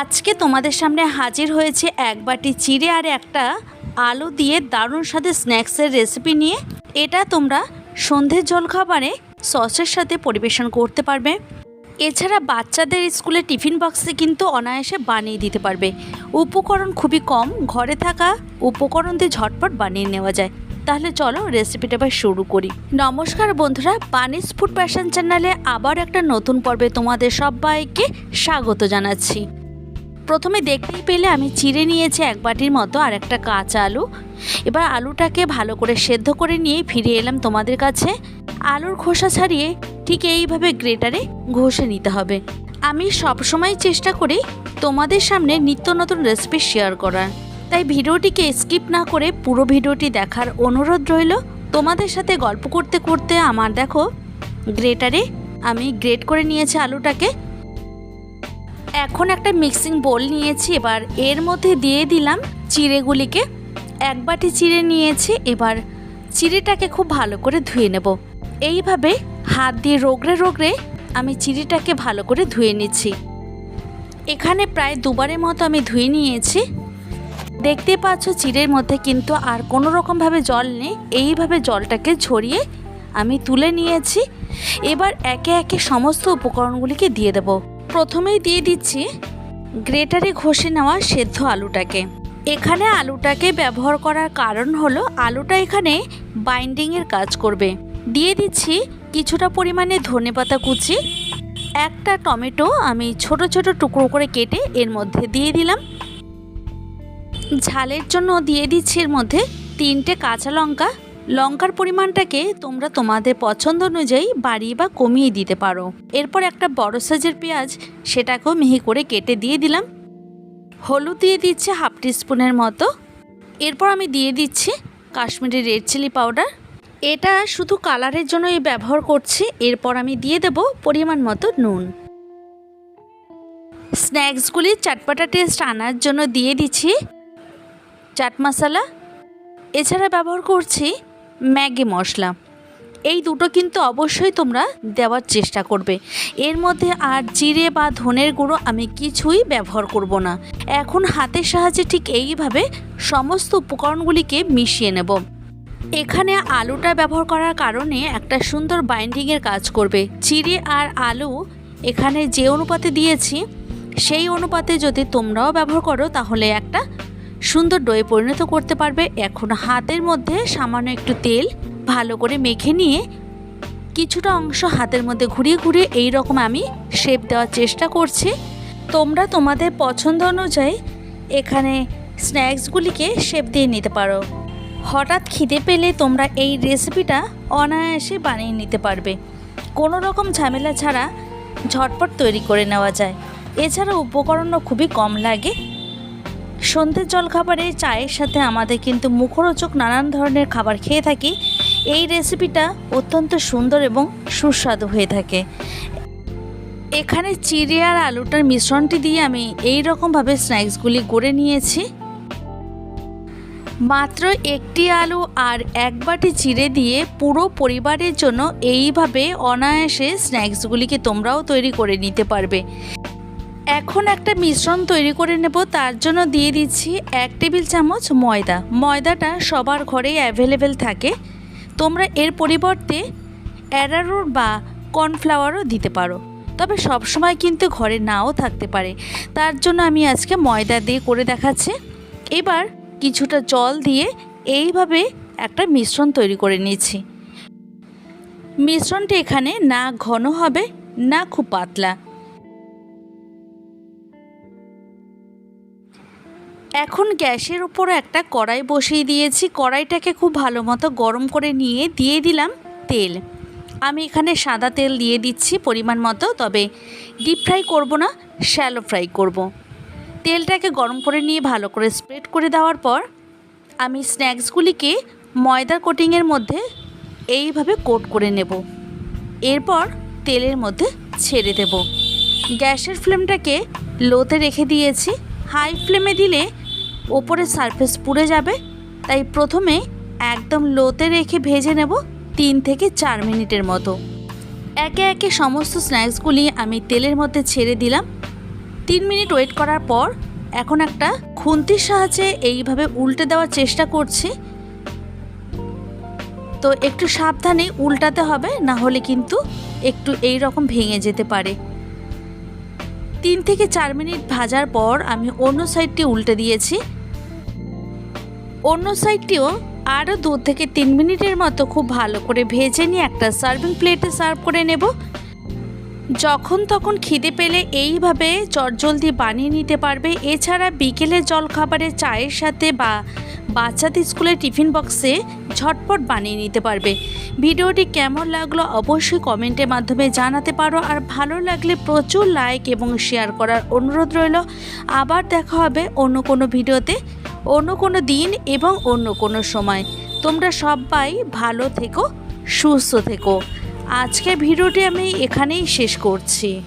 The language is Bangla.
আজকে তোমাদের সামনে হাজির হয়েছে এক বাটি চিড়ে আর একটা আলু দিয়ে দারুণ সাথে স্ন্যাক্সের রেসিপি নিয়ে। এটা তোমরা সন্ধ্যের জলখাবারে সসের সাথে পরিবেশন করতে পারবে। এছাড়া বাচ্চাদের স্কুলে টিফিন বক্সে কিন্তু অনায়াসে বানিয়ে দিতে পারবে। উপকরণ খুবই কম, ঘরে থাকা উপকরণ দিয়ে ঝটপট বানিয়ে নেওয়া যায়। তাহলে চলো রেসিপিটা এবার শুরু করি। নমস্কার বন্ধুরা পানিস ফুড প্যাশন চ্যানেলে আবার একটা নতুন পর্বে তোমাদের সবাইকে স্বাগত জানাচ্ছি। প্রথমে দেখতেই পেলে আমি চিড়ে নিয়েছি এক বাটির মতো আর একটা কাঁচা আলু। এবার আলুটাকে ভালো করে সেদ্ধ করে নিয়ে ফিরে এলাম তোমাদের কাছে। আলুর খোসা ছাড়িয়ে ঠিক এইভাবে গ্রেটারে ঘষে নিতে হবে। আমি সবসময় চেষ্টা করি তোমাদের সামনে নিত্য নতুন রেসিপি শেয়ার করার। তাই ভিডিওটিকে স্কিপ না করে পুরো ভিডিওটি দেখার অনুরোধ রইল। তোমাদের সাথে গল্প করতে করতে আমার দেখো, গ্রেটারে আমি গ্রেট করে নিয়েছি আলুটাকে। এখন একটা মিক্সিং বোল নিয়েছি, এবার এর মধ্যে দিয়ে দিলাম চিড়েগুলিকে। এক বাটি চিড়ে নিয়েছি, এবার চিড়েটাকে খুব ভালো করে ধুয়ে নেব। এইভাবে হাত দিয়ে রোগড়ে রোগড়ে আমি চিড়েটাকে ভালো করে ধুয়ে নিচ্ছি। এখানে প্রায় দুবারের মতো আমি ধুয়ে নিয়েছি। দেখতে পাচ্ছ চিড়ের মধ্যে কিন্তু আর কোনো রকমভাবে জল নেই। এইভাবে জলটাকে ছড়িয়ে আমি তুলে নিয়েছি। এবার একে একে সমস্ত উপকরণগুলিকে দিয়ে দেব। প্রথমেই দিয়ে দিচ্ছি গ্রেটারে ঘষে নেওয়া সেদ্ধ আলুটাকে। এখানে আলুটাকে ব্যবহার করার কারণ হলো আলুটা এখানে বাইন্ডিংয়ের কাজ করবে। দিয়ে দিচ্ছি কিছুটা পরিমাণে ধনেপাতা কুচি, একটা টমেটো আমি ছোট ছোট টুকরো করে কেটে এর মধ্যে দিয়ে দিলাম। ঝালের জন্য দিয়ে দিচ্ছি এর মধ্যে তিনটে কাঁচা লঙ্কা লঙ্কার পরিমাণটাকে তোমরা তোমাদের পছন্দ অনুযায়ী বাড়িয়ে বা কমিয়ে দিতে পারো। এরপর একটা বড় সাইজের পেঁয়াজ, সেটাকেও মিহি করে কেটে দিয়ে দিলাম। হলুদ দিয়ে দিচ্ছে হাফ টিস্পুনের মতো। এরপর আমি দিয়ে দিচ্ছি কাশ্মীরি রেড চিলি পাউডার। এটা শুধু কালারের জন্যই ব্যবহার করছি, এরপর আমি দিয়ে দেব পরিমাণ মতো নুন। স্ন্যাক্সগুলি চাটপাটা টেস্ট আনার জন্য দিয়ে দিচ্ছি। চাট মশলা। এছাড়া ব্যবহার করছি ম্যাগি মশলা। এই দুটো কিন্তু অবশ্যই তোমরা দেওয়ার চেষ্টা করবে। এর মধ্যে আর জিরে বা ধনের গুঁড়ো আমি কিছুই ব্যবহার করব না। এখন হাতের সাহায্যে ঠিক এইভাবে সমস্ত উপকরণগুলিকে মিশিয়ে নেব। এখানে আলুটা ব্যবহার করার কারণে একটা সুন্দর বাইন্ডিংয়ের কাজ করবে। চিড়ে আর আলু এখানে যে অনুপাতে দিয়েছি, সেই অনুপাতে যদি তোমরাও ব্যবহার করো তাহলে একটা সুন্দর ডয়ে পরিণত করতে পারবে। এখন হাতের মধ্যে সামান্য একটু তেল ভালো করে মেখে নিয়ে কিছুটা অংশ হাতের মধ্যে ঘুরিয়ে ঘুরিয়ে এই রকম আমি শেপ দেওয়ার চেষ্টা করছি। তোমরা তোমাদের পছন্দ অনুযায়ী এখানে স্ন্যাক্সগুলিকে শেপ দিয়ে নিতে পারো। হঠাৎ খিদে পেলে তোমরা এই রেসিপিটা অনায়াসে বানিয়ে নিতে পারবে। কোনো রকম ঝামেলা ছাড়া ঝটপট তৈরি করে নেওয়া যায়। এছাড়া উপকরণও খুবই কম লাগে। সন্ধ্যের জলখাবারে চায়ের সাথে আমাদের কিন্তু মুখরোচক নানান ধরনের খাবার খেয়ে থাকি। এই রেসিপিটা অত্যন্ত সুন্দর এবং সুস্বাদু হয়ে থাকে। এখানে চিড়ে আর আলুটার মিশ্রণটি দিয়ে আমি এই রকমভাবে স্ন্যাক্সগুলি গড়ে নিয়েছি। মাত্র একটি আলু আর এক বাটি চিড়ে দিয়ে পুরো পরিবারের জন্য এইভাবে অনায়াসে স্ন্যাক্সগুলিকে তোমরাও তৈরি করে নিতে পারবে। এখন একটা মিশ্রণ তৈরি করে নেব, তার জন্য দিয়ে দিচ্ছি এক টেবিল চামচ ময়দা। ময়দাটা সবার ঘরেই অ্যাভেলেবেল থাকে। তোমরা এর পরিবর্তে অ্যারারুট বা কর্নফ্লাওয়ারও দিতে পারো। তবে সবসময় কিন্তু ঘরে নাও থাকতে পারে। তার জন্য আমি আজকে ময়দা দিয়ে করে দেখাচ্ছি। এবার কিছুটা জল দিয়ে এইভাবে একটা মিশ্রণ তৈরি করে নিয়েছি মিশ্রণটি এখানে না ঘন হবে, না খুব পাতলা। এখন গ্যাসের উপর একটা কড়াই বসিয়ে দিয়েছি। কড়াইটাকে খুব ভালো মতো গরম করে নিয়ে দিয়ে দিলাম তেল। আমি এখানে সাদা তেল দিয়ে দিচ্ছি পরিমাণ মতো, তবে ডিপ ফ্রাই করব না শ্যালো ফ্রাই করব। তেলটাকে গরম করে নিয়ে ভালো করে স্প্রেড করে দেওয়ার পর আমি স্ন্যাক্সগুলিকে ময়দার কোটিংয়ের মধ্যে এইভাবে কোট করে নেব। এরপর তেলের মধ্যে ছেড়ে দেব। গ্যাসের ফ্লেমটাকে লোতে রেখে দিয়েছি। হাই ফ্লেমে দিলে ওপরের সারফেস পুড়ে যাবে। তাই প্রথমে একদম লোতে রেখে ভেজে নেব তিন থেকে চার মিনিটের মতো। একে একে সমস্ত স্ন্যাক্সগুলি আমি তেলের মধ্যে ছেড়ে দিলাম। তিন মিনিট ওয়েট করার পর এখন একটা খুন্তির সাহায্যে এইভাবে উল্টে দেওয়ার চেষ্টা করছি। তো একটু সাবধানে উল্টাতে হবে, না হলে কিন্তু একটু এই রকম ভেঙে যেতে পারে। তিন থেকে চার মিনিট ভাজার পর আমি অন্য সাইডটি উল্টে দিয়েছি। অন্য সাইডটিও আরও দু থেকে তিন মিনিটের মতো খুব ভালো করে ভেজে নিয়ে একটা সার্ভিং প্লেটে সার্ভ করে নেব। যখন তখন খিদে পেলে এইভাবে চটজলদি বানিয়ে নিতে পারবে। এছাড়া বিকেলে জলখাবারে চায়ের সাথে বা বাচ্চাদের স্কুলের টিফিন বক্সে ঝটপট বানিয়ে নিতে পারবে। ভিডিওটি কেমন লাগল অবশ্যই কমেন্টের মাধ্যমে জানাতে পারো। আর ভালো লাগলে প্রচুর লাইক এবং শেয়ার করার অনুরোধ রইল। আবার দেখা হবে অন্য কোনো ভিডিওতে। অন্য কোনো দিন এবং অন্য কোনো সময়। তোমরা সবাই ভালো থেকো, সুস্থ থেকো। আজকের ভিডিওটি আমি এখানেই শেষ করছি।